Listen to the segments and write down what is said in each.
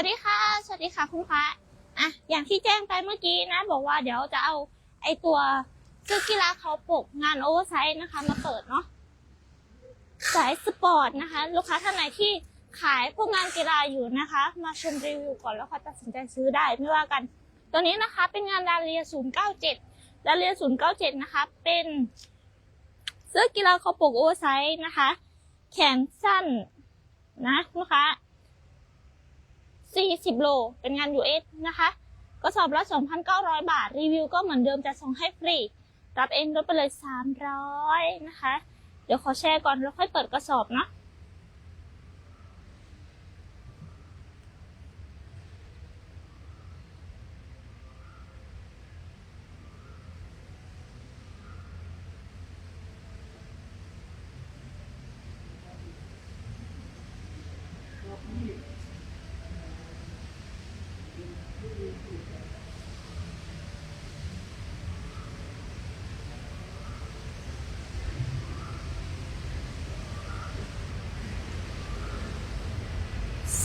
วัสดีค่ะ สวัสดีค่ะคุณพระอะอย่างที่แจ้งไปเมื่อกี้นะ บอกว่าเดี๋ยวจะเอาไอตัวเสื้อกีฬาเขาปกงานโอเวอร์ไซส์นะคะ มาเปิดเนาะสายสปอร์ตนะคะ ลูกค้าท่านไหนที่ขายพวกงานกีฬาอยู่นะคะ มาชมรีวิวก่อนแล้วค่อยตัดสินใจซื้อได้ไม่ว่ากัน ตัวนี้นะคะเป็นงานดาเรีย 097ดาเรีย 097 นะคะ เป็นเสื้อกีฬาคอปกโอเวอร์ไซส์นะคะ แขนสั้นนะลูกค้า 40 โล เป็นงาน US นะคะกระสอบละ 2,900 บาท รีวิวก็เหมือนเดิมจะส่งให้ฟรี รับเองลดไปเลย 300 นะคะ เดี๋ยวขอแชร์ก่อนแล้วค่อยเปิดกระสอบเนาะ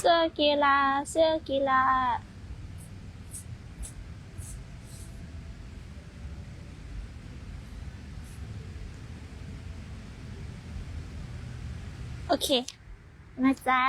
สื้อกีฬา เสื้อกีฬา โอเค มาจ้า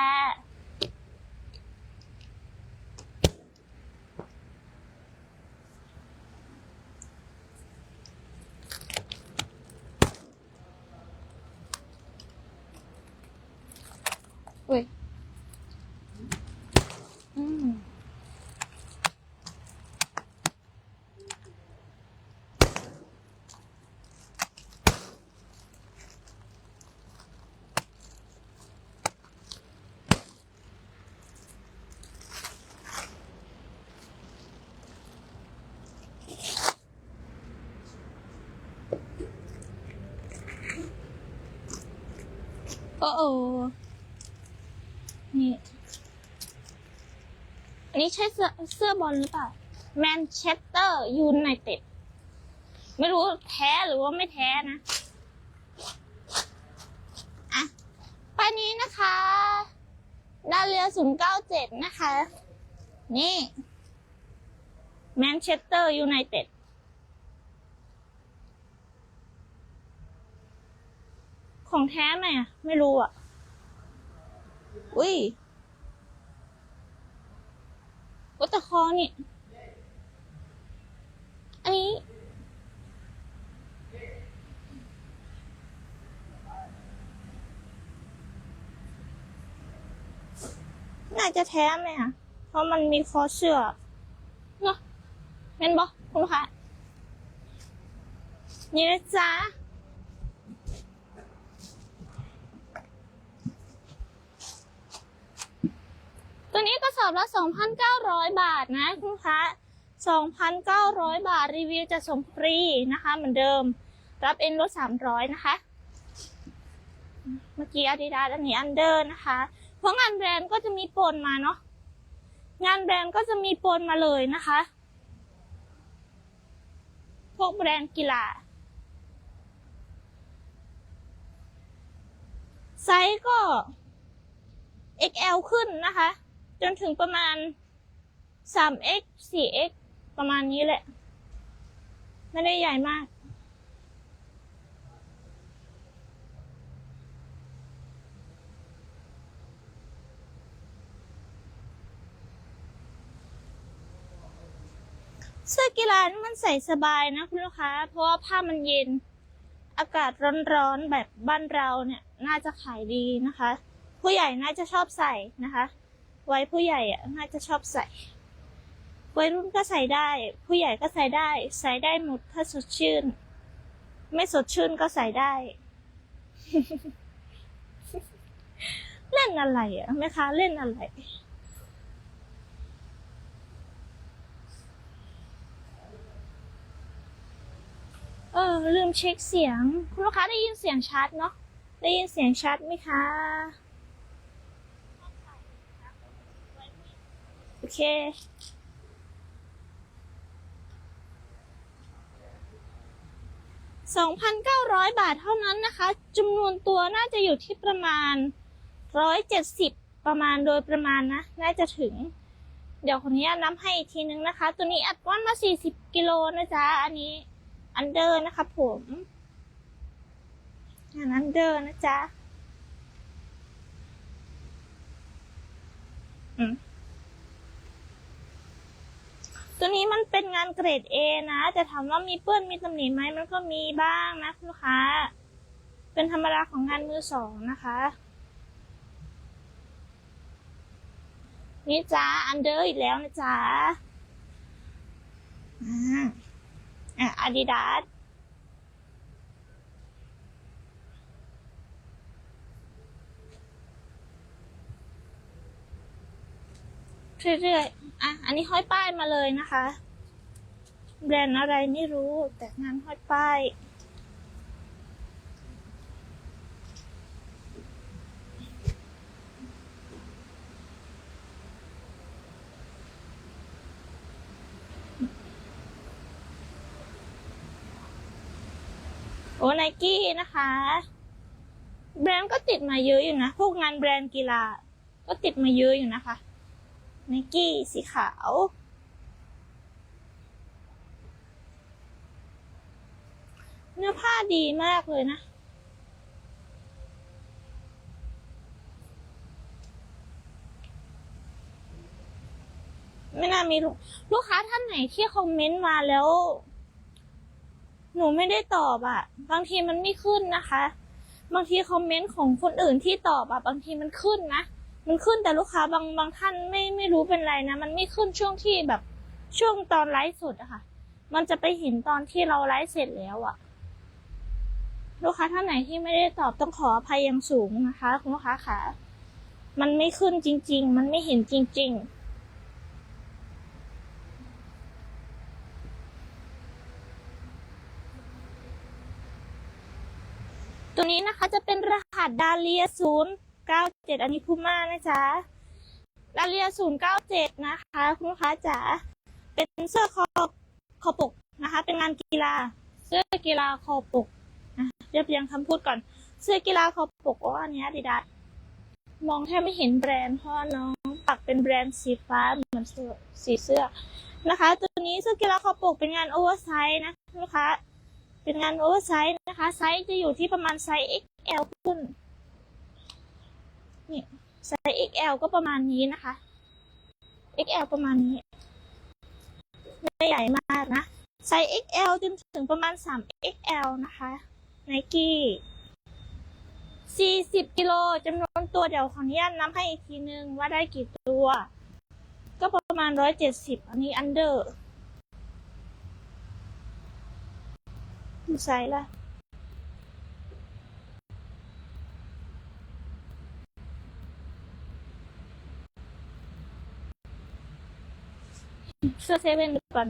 อ้โอนี่ อันนี้ใช่เสื้อเสื้อบอลหรือเปล่า แมนเชสเตอร์ยูไนเต็ด ไม่รู้แท้หรือว่าไม่แท้นะอะป้ายนี้นะคะดาเรียศูนย์เก้าเจ็ดนะคะ นี่ แมนเชสเตอร์ยูไนเต็ด ของแท้ไหมอะไม่รู้อะ อุ้ยวัตคอนี่ อันนี้ น่าจะแท้ไหมอะ เพราะมันมีคอเสื้อเนาะเป็นบอคุณลูกคะนี่นะจ๊ะ ตัวนี้กระสอบละ 2,900 บาทนะคุณค้า2,900 บาทรีวิวจะส่งฟรีนะคะ เหมือนเดิม รับเองลด300 นะคะ เมื่อกี้อาดิดาอันนี้อันเดอร์นะคะ เพราะงานแบรนด์ก็จะมีปนมาเนาะงานแบรนด์ก็จะมีปนมาเลยนะคะ พวกแบรนด์กีฬาไซส์ก็ XL ขึ้นนะคะ จนถึงประมาณ 3x 4x ประมาณนี้แหละ ไม่ได้ใหญ่มาก เสื้อกีฬานี่มันใส่สบายนะคุณลูกค้า เพราะว่าผ้ามันเย็น อากาศร้อนๆแบบบ้านเราเนี่ย น่าจะขายดีนะคะ ผู้ใหญ่น่าจะชอบใส่นะคะ ไว้ผู้ใหญ่อะน่าจะชอบใส่ วัยรุ่นก็ใส่ได้ ผู้ใหญ่ก็ใส่ได้ ใส่ได้หมดถ้าสดชื่น ไม่สดชื่นก็ใส่ได้ เล่นอะไรอะแม่ค้าเล่นอะไรเออลืมเช็คเสียง คุณลูกค้าได้ยินเสียงชัดเนาะได้ยินเสียงชัดไหมคะ อเค 2,900 บาทเท่านั้นนะคะจำนวนตัวน่าจะอยู่ที่ประมาณ 170 ประมาณโดยประมาณนะ น่าจะถึง เดี๋ยวคนนี้นับให้อีกทีนึงนะคะ ตัวนี้อัดก้อนมา 40 กิโลนะจ๊ะ อันนี้อันเดอร์นะคะผมงานอันเดอร์นะจ๊ะ อืม ตัวนี้มันเป็นงานเกรด A นะแต่ถามว่ามีเปื้อนมีตำหนิไหมมันก็มีบ้างนะคุณลูกค้า เป็นธรรมดาของงานมือสองนะคะ นี่จ้าอันเดอร์อีกแล้วนะจ๊ะอ่าอะอาดิดาสเรื่อยๆ อะ อันนี้ห้อยป้ายมาเลยนะคะ แบรนด์อะไรไม่รู้ แต่งานห้อยป้ายโอ้ไนกี้นะคะ แบรนด์ก็ติดมาเยอะอยู่นะ พวกงานแบรนด์กีฬา ก็ติดมาเยอะอยู่นะคะ ไนกี้สีขาว เนื้อผ้าดีมากเลยนะ ไม่น่ามีลูกลูกค้าท่านไหนที่คอมเมนต์มาแล้ว หนูไม่ได้ตอบอะบางทีมันไม่ขึ้นนะคะ บางทีคอมเมนต์ของคนอื่นที่ตอบอะบางทีมันขึ้นนะ มันขึ้นแต่ลูกค้าบางบางท่านไม่ไม่รู้เป็นไรนะ มันไม่ขึ้นช่วงที่แบบช่วงตอนไลฟ์สดอะค่ะ มันจะไปเห็นตอนที่เราไลฟ์เสร็จแล้วอะลูกค้าท่านไหนที่ไม่ได้ตอบต้องขออภัยอย่างสูงนะคะ คุณลูกค้าค่ะ มันไม่ขึ้นจริง ๆ มันไม่เห็นจริง ๆตัวนี้นะคะจะเป็นรหัสดาเลียศูนย์ เจ็ดอันนี้พูม่านะจ๊ะดาเลียศูนย์เก้าเจ็ดนะคะคุณลูกค้าจ๋าเป็นเสื้อคอคอปกนะคะ เป็นงานกีฬา เสื้อกีฬาคอปกนะเรียบเรียงคำพูดก่อน เสื้อกีฬาคอปกว่าอันนี้ดิดาสมองแทบไม่เห็นแบรนด์เพราะน้องปักเป็นแบรนด์สีฟ้าเหมือนสีเสื้อนะคะ ตัวนี้เสื้อกีฬาคอปกเป็นงานโอเวอร์ไซส์นะคุณลูกค้าเป็นงานโอเวอร์ไซส์นะคะ ไซส์จะอยู่ที่ประมาณไซส์ XL ขึ้น นี่ไซส์ XL ก็ประมาณนี้นะคะ XL ประมาณนี้ไม่ใหญ่มากนะ ไซส์ XL จนถึงประมาณ 3XL นะคะ Nike 40กิโลจำนวนตัวเดี๋ยวขออนุญาตนับให้อีกทีนึงว่าได้กี่ตัว ก็ประมาณ 170 อันนี้อันเดอร์ใส่ละ เสื้อเซเว่นดูก่อน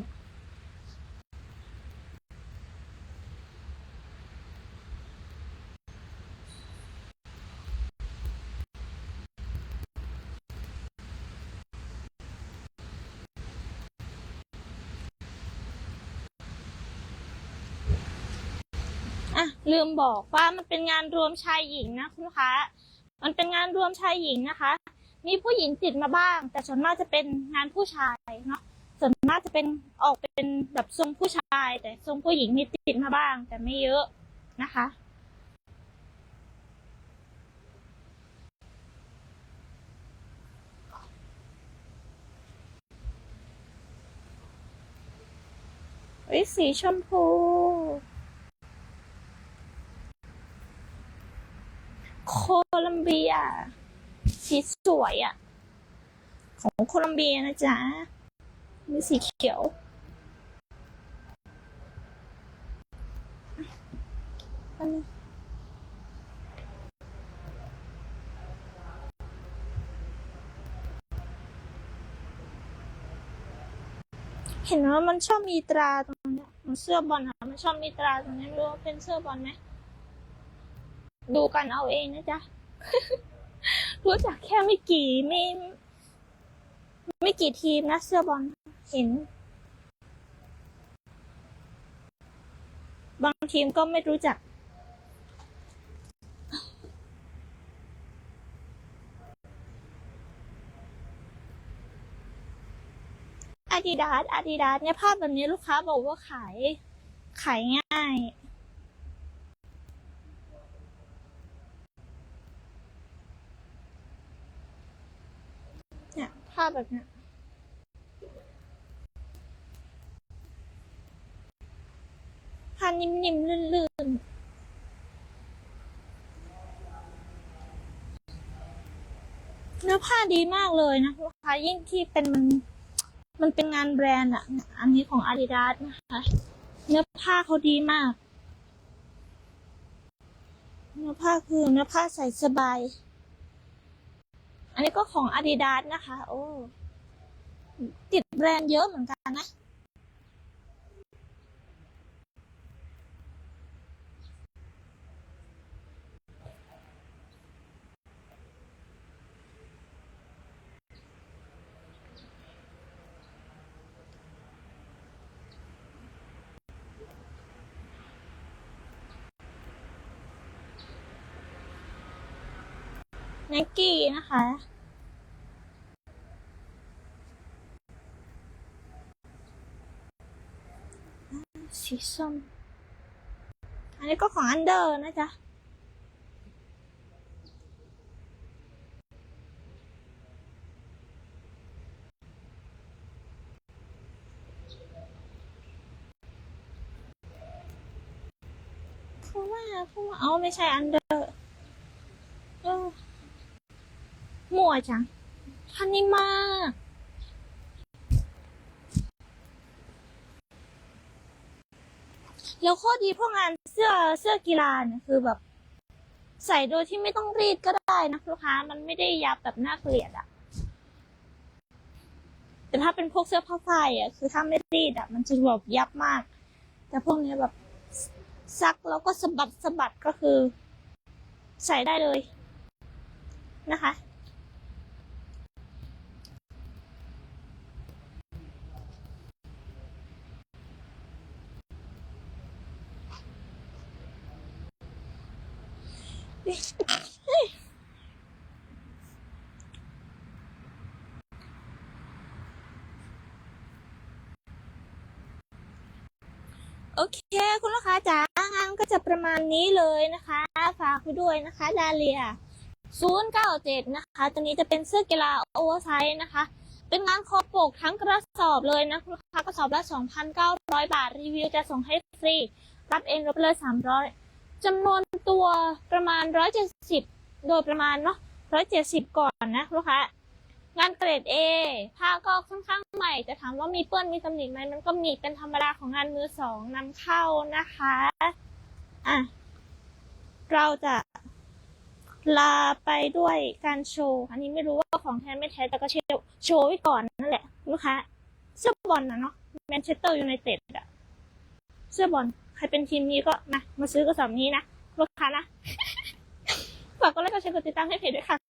อะลืมบอกว่ามันเป็นงานรวมชายหญิงนะคุณลูกค้ามันเป็นงานรวมชายหญิงนะคะ มีผู้หญิงติดมาบ้าง แต่ส่วนมากจะเป็นงานผู้ชายเนาะ ส่วนมากจะเป็นออกเป็นแบบทรงผู้ชาย แต่ทรงผู้หญิงมีติดมาบ้าง แต่ไม่เยอะนะคะเอ้ยสีชมพูโคลัมเบียสีสวยอะ่ะ ของโคลัมเบียนะจ๊ะ มีสีเขียว อันนี้เห็นว่ามันชอบมีตราตรงเนี้ยมันเสื้อบอลอะมันชอบมีตราตรงนี้ไม่รู้ว่าเป็นเสื้อบอลไหมดูกันเอาเองนะจ๊ะ รู้จักแค่ไม่กี่ไม่ ไม่กี่ทีมนะเสื้อบอล็นบางทีมก็ไม่รู้จัก อาดิดาสอาดิดาสเนี่ยภาพแบบนี้ลูกค้าบอกว่าขาย ขายง่ายเนี่ยภาพแบบเนี้ย ผ้านิ่มๆลื่นๆเนื้อผ้าดีมากเลยนะลูกค้ายิ่งที่เป็นมัน มันเป็นงานแบรนด์อะอันนี้ของ Adidas นะคะ เนื้อผ้าเขาดีมาก เนื้อผ้าคือเนื้อผ้าใส่สบาย อันนี้ก็ของ Adidas นะคะ โอ้ ติดแบรนด์เยอะเหมือนกันนะ ไนกี้นะคะ สีส้ม อันนี้ก็ของอันเดอร์นะจ๊ะเพราะว่าเพราะว่าเอาไม่ใช่อันเดอร์ เออ มั่วจังพันนี้มาก แล้วข้อดีพวกงานเสื้อเสื้อกีฬาเนี่ยคือแบบ ใส่โดยที่ไม่ต้องรีดก็ได้นะลูกค้า มันไม่ได้ยับแบบน่าเกลียดอะแต่ถ้าเป็นพวกเสื้อผ้าฝ้ายอะคือถ้าไม่รีดอะมันจะแบบยับมาก แต่พวกนี้แบบซักแล้วก็สะบัดสะบัดก็คือ ใส่ได้เลยนะคะ โอเค คุณลูกค้าจ๋างานก็จะประมาณนี้เลยนะคะ ฝากไปด้วยนะคะดาเลีย 097 นะคะ ตัวนี้จะเป็นเสื้อกีฬาโอเวอร์ไซส์นะคะ เป็นงานคอปกทั้งกระสอบเลยนะคุณลูกค้ากระสอบละ 2,900 บาท รีวิวจะส่งให้ฟรี รับเองรับเลย300 จำนวนตัวประมาณ 170 โดยประมาณเนาะ 170 ก่อนนะลูกค้างานเกรด A ผ้าก็ค่อนข้างใหม่ แต่ถามว่ามีเปื้อนมีตำหนิไหมมันก็มีเป็นธรรมดาของงานมือสองนำเข้านะคะอะเราจะลาไปด้วยการโชว์ อันนี้ไม่รู้ว่าของแท้ไม่แท้แต่ก็โชว์โชว์ไว้ก่อนนั่นแหละ ลูกค้าเสื้อบอลนะเนาะแมนเชสเตอร์ยูไนเต็ดอะเสื้อบอล รเป็นทีมนี้ก็มามาซื้อกระสอบนี้นะลูกค้านะ ฝากกดไลค์กดแชร์กดติดตามให้เพจด้วยค่ะ